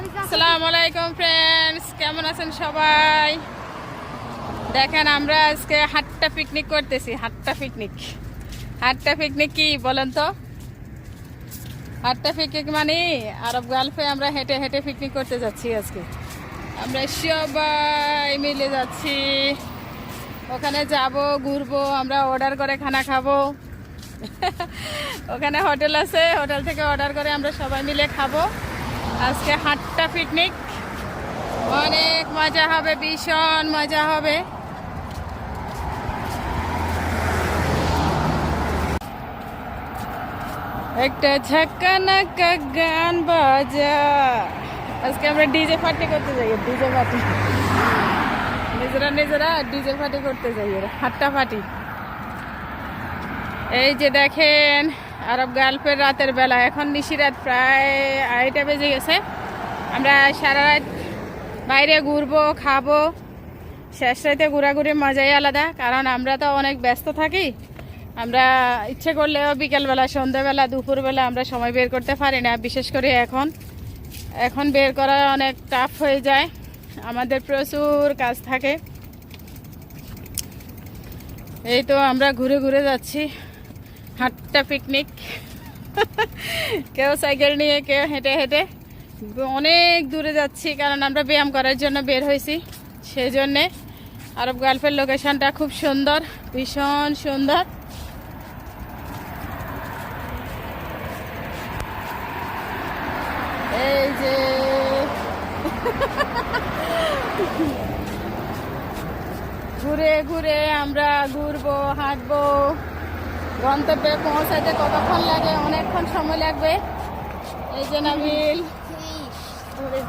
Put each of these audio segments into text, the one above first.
আসসালামু আলাইকুম ফ্রেন্ডস কেমন আছেন সবাই? দেখেন, আমরা আজকে হাট্টা পিকনিক করতেছি, হাট্টা পিকনিক হাট্টা পিকনিক কি, বলেন তো? হাট্টা পিকনিক মানে? আরব গালফে আমরা হেঁটে হেঁটে পিকনিক করতে যাচ্ছি আজকে। আমরা সবাই মিলে যাচ্ছি। ওখানে যাব, ঘুরবো, আমরা অর্ডার করে খানা খাব। ওখানে হোটেল আছে, হোটেল থেকে অর্ডার করে আমরা সবাই মিলে খাব। আজকে হাট্টা পিকনিক অনেক মজা হবে, ভীষণ মজা হবে। একটা ঝাক্কা নাক্কা গান বাজা। আজকে আমরা ডিজে পার্টি করতে যাই, ডিজে পার্টি নিজেরা নিজেরা ডিজে পার্টি করতে যাই হাট্টা পার্টি এই যে দেখেন আরব গাল্পের রাতের বেলা। এখন নিশিরাত প্রায় আড়াইটা বেজে গেছে। আমরা সারা রাত বাইরে ঘুরবো, খাব। শেষ রাতে ঘোরাঘুরি মজাই আলাদা, কারণ আমরা তো অনেক ব্যস্ত থাকি। আমরা ইচ্ছে করলেও বিকেলবেলা সন্ধ্যাবেলা দুপুরবেলা আমরা সময় বের করতে পারি না, বিশেষ করে এখন। এখন বের করা অনেক টাফ হয়ে যায়। আমাদের প্রচুর কাজ থাকে। এই তো আমরা ঘুরে ঘুরে যাচ্ছি। হাটটা পিকনিক কেউ সাইকেল নিয়ে, কেউ হেঁটে হেঁটে। অনেক দূরে যাচ্ছি, কারণ আমরা ব্যায়াম করার জন্য বের হয়েছি। সেই জন্যে আরব গালফের লোকেশনটা খুব সুন্দর, ভীষণ সুন্দর। এই যে। ঘুরে ঘুরে আমরা ঘুরবো, হাঁটবো। গন্তব্যে পৌঁছাতে কতক্ষণ লাগে? অনেকক্ষণ সময় লাগবে। এই যে ধরে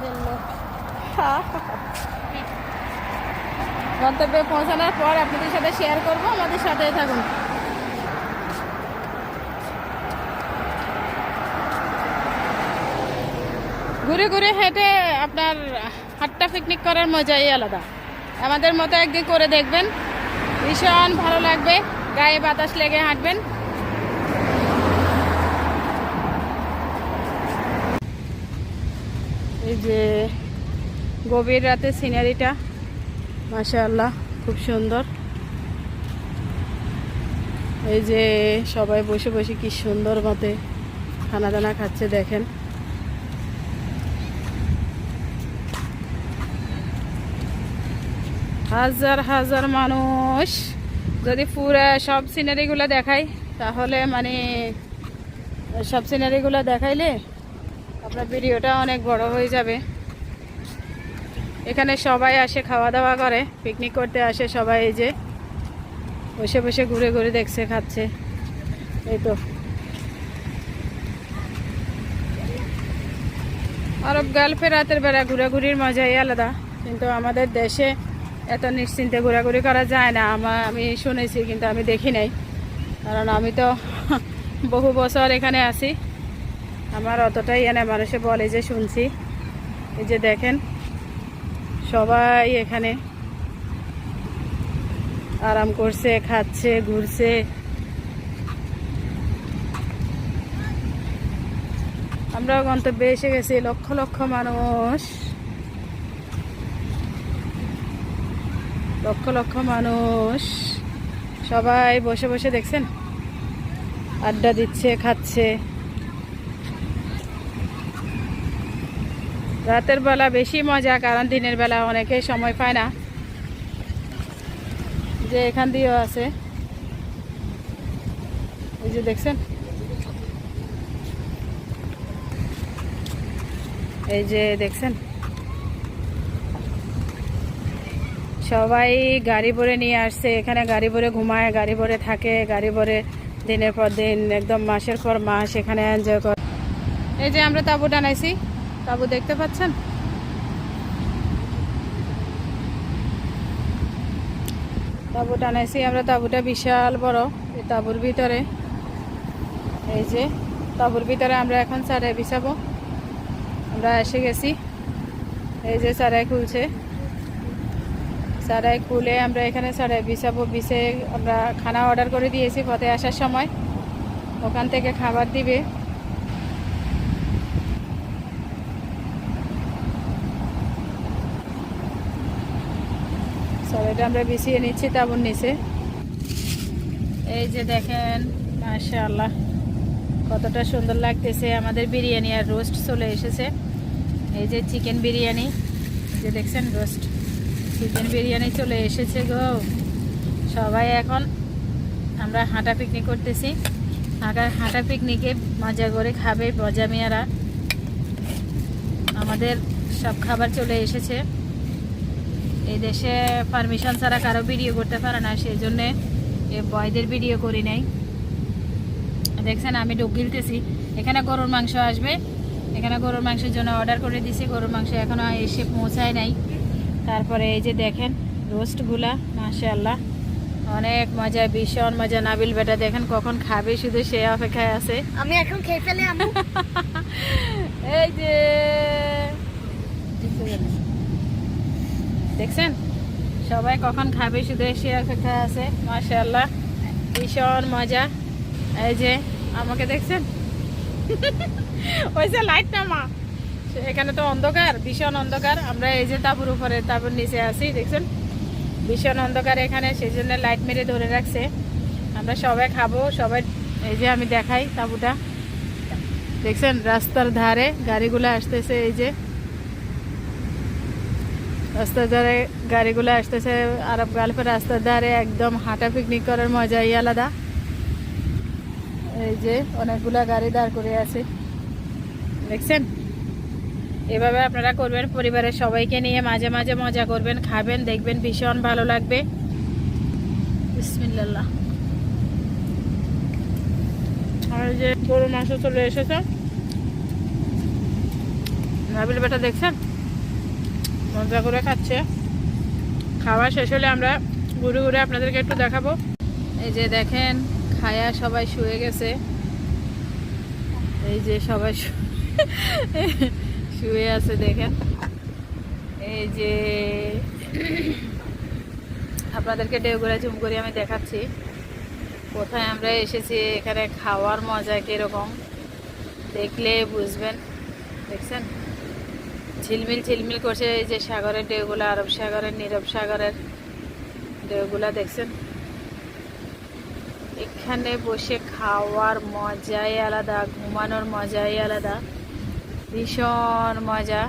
গন্তব্যে পৌঁছানোর পর আপনাদের সাথে শেয়ার করব, আমাদের সাথে থাকুন। ঘুরে ঘুরে হেঁটে আপনার হাটটা পিকনিক করার মজাই আলাদা। আমাদের মতো একদিন করে দেখবেন। ভীষণ ভালো লাগবে। গায়ে বাতাস লেগে হাঁটবেন। এই যে গভীর রাতে সিনারিটা, মাশাআল্লাহ, খুব সুন্দর। এই যে সবাই বসে বসে কি সুন্দর মতে খানা দানা খাচ্ছে, দেখেন। হাজার হাজার মানুষ যদি পুরা সব সিনারিগুলো দেখাই, তাহলে মানে সব সিনারিগুলো দেখাইলে আপনার ভিডিওটা অনেক বড় হয়ে যাবে। এখানে সবাই আসে খাওয়া দাওয়া করে পিকনিক করতে আসে সবাই এই যে। বসে বসে ঘুরে ঘুরে দেখছে, খাচ্ছে। এই তো। আরব গালফে রাতের বেলা ঘোরাঘুরির মজাই আলাদা, কিন্তু আমাদের দেশে এত নিশ্চিন্তে ঘোরাঘুরি করা যায় না। আমার আমি শুনেছি, কিন্তু আমি দেখি নাই। কারণ আমি তো বহু বছর এখানে আছি। আমার অতটাই এনে মানুষে বলে যে শুনছি। এই যে দেখেন, সবাই এখানে আরাম করছে, খাচ্ছে, ঘুরছে। আমরাও গন্তব্যে এসে গেছি, লক্ষ লক্ষ মানুষ। লক্ষ লক্ষ মানুষ। সবাই বসে বসে দেখছেন? আড্ডা দিচ্ছে, খাচ্ছে। রাতের বেলা বেশি মজা, কারণ দিনের বেলা অনেকে সময় পায় না। যে এখান দিয়েও আছে। এই যে দেখছেন? এই যে দেখছেন? সবাই গাড়ি ভরে নিয়ে আসছে। এখানে গাড়ি ভরে ঘুমায়, গাড়ি ভরে থাকে, গাড়ি ভরে দিনের পর দিন, একদম মাসের পর মাস এখানে এনজয় করে। এই যে আমরা তাবু টানাইছি। তাবু দেখতে পাচ্ছেন? তাবু টানাইছি। আমরা তাবুটা বিশাল বড় এই তাবুর ভিতরে। এই যে তাবুর ভিতরে আমরা এখন সারাই বিছাবো। আমরা এসে গেছি। এই যে সারাই খুলছে। সারাই খুলে আমরা এখানে সারাই বিছাবো, বিছে আমরা খানা অর্ডার করে দিয়েছি পথে আসার সময়। ওখান থেকে খাবার দিবে। সারাইটা আমরা বিছিয়ে নিচ্ছি তাবুর নিচে। এই যে দেখেন, মাশাআল্লাহ, কতটা সুন্দর লাগতেছে। আমাদের বিরিয়ানি আর রোস্ট চলে এসেছে। এই যে চিকেন বিরিয়ানি যে দেখছেন রোস্ট। চিকেন বিরিয়ানি চলে এসেছে গো। সবাই এখন আমরা হাঁটা পিকনিক করতেছি। হাঁটা হাঁটা পিকনিকে মজা করে খাবে বজামিয়ারা আমাদের সব খাবার চলে এসেছে। এই দেশে পারমিশন ছাড়া কারও ভিডিও করতে পারে না সেই জন্যে এ বয়দের ভিডিও করি নাই। দেখছেন, আমি ডুব গিলতেছি। এখানে গরুর মাংস আসবে। এখানে গরুর মাংসের জন্য অর্ডার করে দিছি। গরুর মাংস এখনও এসে পৌঁছায় নাই। তারপরে এই যে দেখেন রোস্টগুলা মাশাআল্লাহ। অনেক মজা ভীষণ মজা। নাবিল বেটা দেখেন কখন খাবে শুধু সে অপেক্ষায় আছে। আমি এখন খেয়ে ফেলে আমি এই যে। দেখছেন? সবাই কখন খাবে শুধু সে অপেক্ষা আছে মাশাআল্লাহ। ভীষণ মজা। এই যে আমাকে দেখছেন? ওই যে লাইট নামা এখানে তো অন্ধকার, ভীষণ অন্ধকার। আমরা এই যে তাবুর উপরে, তাবুর নিচে আছি, দেখছেন? ভীষণ অন্ধকার এখানে সেই জন্য লাইট মেরে ধরে রাখছে। আমরা সবাই খাব, সবাই, এই যে আমি দেখাই তাবুটা। দেখছেন? রাস্তার ধারে গাড়িগুলো আসতেছে, এই যে। রাস্তার ধারে গাড়িগুলো আসতেছে, আরব গালফের রাস্তার ধারে, একদম হাঁটা পিকনিক করার মজাই আলাদা। এই যে অনেকগুলা গাড়ি দাঁড় করে আছে। দেখছেন? এভাবে আপনারা করবেন, পরিবারের সবাইকে নিয়ে মাঝে মাঝে মজা করবেন, খাবেন, দেখবেন, ভীষণ ভালো লাগবে। বিসমিল্লাহ। আর এই যে গরু মাংস চলে এসেছে। নাবিল বেটা দেখছেন? মজা করে খাচ্ছে। খাওয়া শেষ হলে আমরা ঘুরে ঘুরে আপনাদেরকে একটু দেখাবো। এই যে দেখেন, খায়া সবাই শুয়ে গেছে। এই যে সবাই শু- শুয়ে আছে দেখেন। এই যে আপনাদেরকে ডেউগুলা জুম করে আমি দেখাচ্ছি। কোথায় আমরা এসেছি, এখানে খাওয়ার মজা কীরকম, দেখলে বুঝবেন। দেখছেন? ঝিলমিল ঝিলমিল করছে এই যে সাগরের ঢেউগুলো, আরব সাগরের, নীরব সাগরের ঢেউগুলা, দেখছেন? এখানে বসে খাওয়ার মজাই আলাদা, ঘুমানোর মজাই আলাদা। ভীষণ মজা।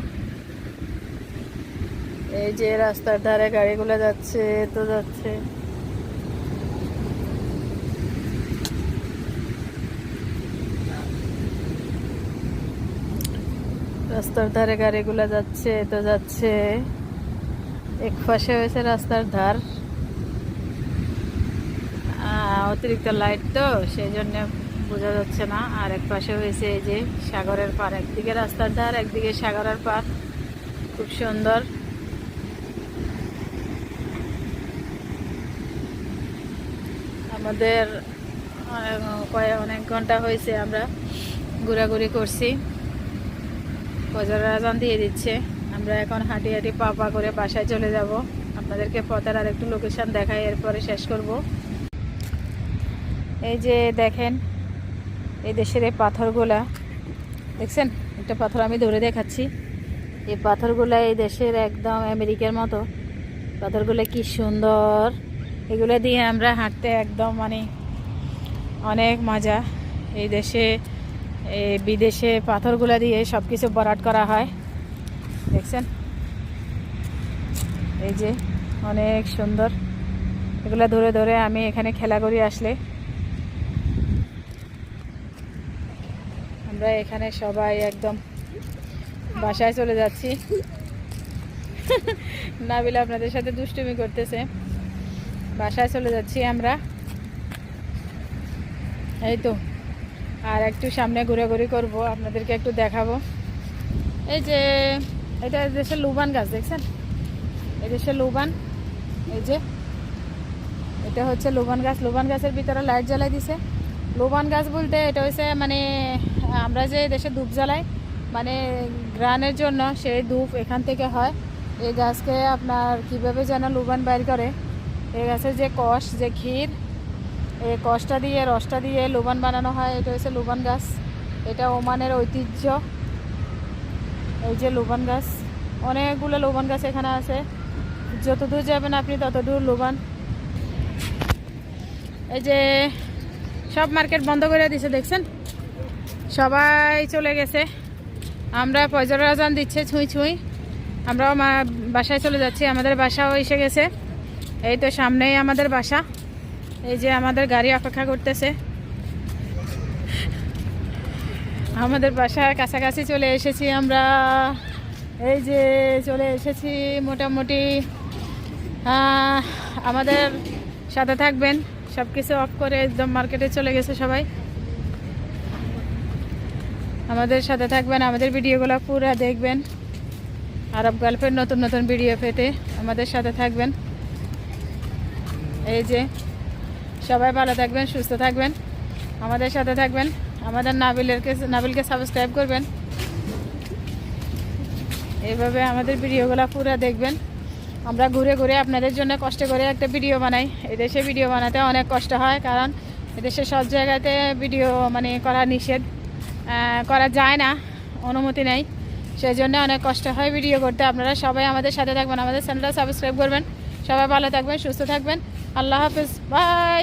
এই যে রাস্তার ধারে গাড়িগুলো যাচ্ছে, তো যাচ্ছে। রাস্তার ধারে গাড়িগুলো যাচ্ছে, তো যাচ্ছে। এক পাশে হয়েছে রাস্তার ধার। অতিরিক্ত লাইট তো, সেই জন্য বোঝা যাচ্ছে না। আর এক পাশে হয়েছে এই যে সাগরের পার একদিকে রাস্তার ধার, একদিকে সাগরের পার খুব সুন্দর। আমাদের কয়েক অনেক ঘণ্টা হয়েছে আমরা ঘোরাঘুরি করছি। ফজরের আজান দিয়ে দিচ্ছে। আমরা এখন হাঁটি হাঁটি পা পা করে বাসায় চলে যাব। আপনাদেরকে পথের আর একটু লোকেশন দেখাই, এরপরে শেষ করব। এই যে দেখেন এই দেশের এই পাথরগুলা, দেখছেন? একটা পাথর আমি ধরে দেখাচ্ছি। এই পাথরগুলা এই দেশের একদম আমেরিকার মতো। পাথরগুলো কি সুন্দর। এগুলো দিয়ে আমরা হাঁটতে একদম মানে অনেক মজা। এই দেশে বিদেশে পাথরগুলো দিয়ে সব কিছু বরাট করা হয়। দেখছেন? এই যে অনেক সুন্দর। এগুলো ধরে ধরে আমি এখানে খেলা করি আসলে। আমরা এখানে সবাই একদম বাসায় চলে যাচ্ছি। নাবিল আপনাদের সাথে দুষ্টুমি করতেছে। বাসায় চলে যাচ্ছি আমরা। এই তো, আর একটু সামনে ঘোরাঘুরি করব, আপনাদেরকে একটু দেখাবো। এই যে, এটা দেশের লুবান গাছ, দেখছেন? এই দেশের লুবান, এই যে, এটা হচ্ছে লুবান গাছ। লুবান গাছের ভিতরে লাইট জ্বালাই দিছে। লুবান গাছ বলতে এটা হচ্ছে মানে আমরা যে দেশে ধূপ জ্বালাই মানে গ্রানের জন্য সেই ধূপ এখান থেকে হয়। এই গাছকে আপনার কীভাবে যেন লুবান বাইর করে। এই গাছের যে কষ, যে ক্ষীর এই কষটা দিয়ে, রসটা দিয়ে লুবান বানানো হয়। এটা হচ্ছে লুবান গাছ। এটা ওমানের ঐতিহ্য। এই যে লুবান গাছ। অনেকগুলো লুবান গাছ এখানে আছে। যত দূর যাবেন আপনি তত দূর লোবান। এই যে সব মার্কেট বন্ধ করে দিছে দেখছেন? সবাই চলে গেছে। আমরা রাজান দিচ্ছে, ছুঁই ছুঁই। আমরাও মা, বাসায় চলে যাচ্ছি। আমাদের বাসাও এসে গেছে। এই তো সামনেই আমাদের বাসা। এই যে আমাদের গাড়ি অপেক্ষা করতেছে। আমাদের বাসার কাছাকাছি চলে এসেছি আমরা। এই যে চলে এসেছি মোটামুটি। আমাদের সাথে থাকবেন। সব কিছু অফ করে একদম মার্কেটে চলে গেছে সবাই। আমাদের সাথে থাকবেন, আমাদের ভিডিওগুলো পুরো দেখবেন। আরব গল্পের নতুন নতুন ভিডিও পেতে আমাদের সাথে থাকবেন। এই যে, সবাই ভালো থাকবেন, সুস্থ থাকবেন। আমাদের সাথে থাকবেন, আমাদের নাবিলেরকে নাবিলকে সাবস্ক্রাইব করবেন। এইভাবে আমাদের ভিডিওগুলো পুরো দেখবেন। আমরা ঘুরে ঘুরে আপনাদের জন্য কষ্ট করে একটা ভিডিও বানাই। এদেশে ভিডিও বানাতে অনেক কষ্ট হয়, কারণ এদেশে সব জায়গাতে ভিডিও মানে করা নিষেধ। করা যায় না, অনুমতি নেই। সেই জন্য অনেক কষ্ট হয় ভিডিও করতে। আপনারা সবাই আমাদের সাথে থাকবেন, আমাদের চ্যানেলটা সাবস্ক্রাইব করবেন। সবাই ভালো থাকবেন, সুস্থ থাকবেন। আল্লাহ হাফিজ বাই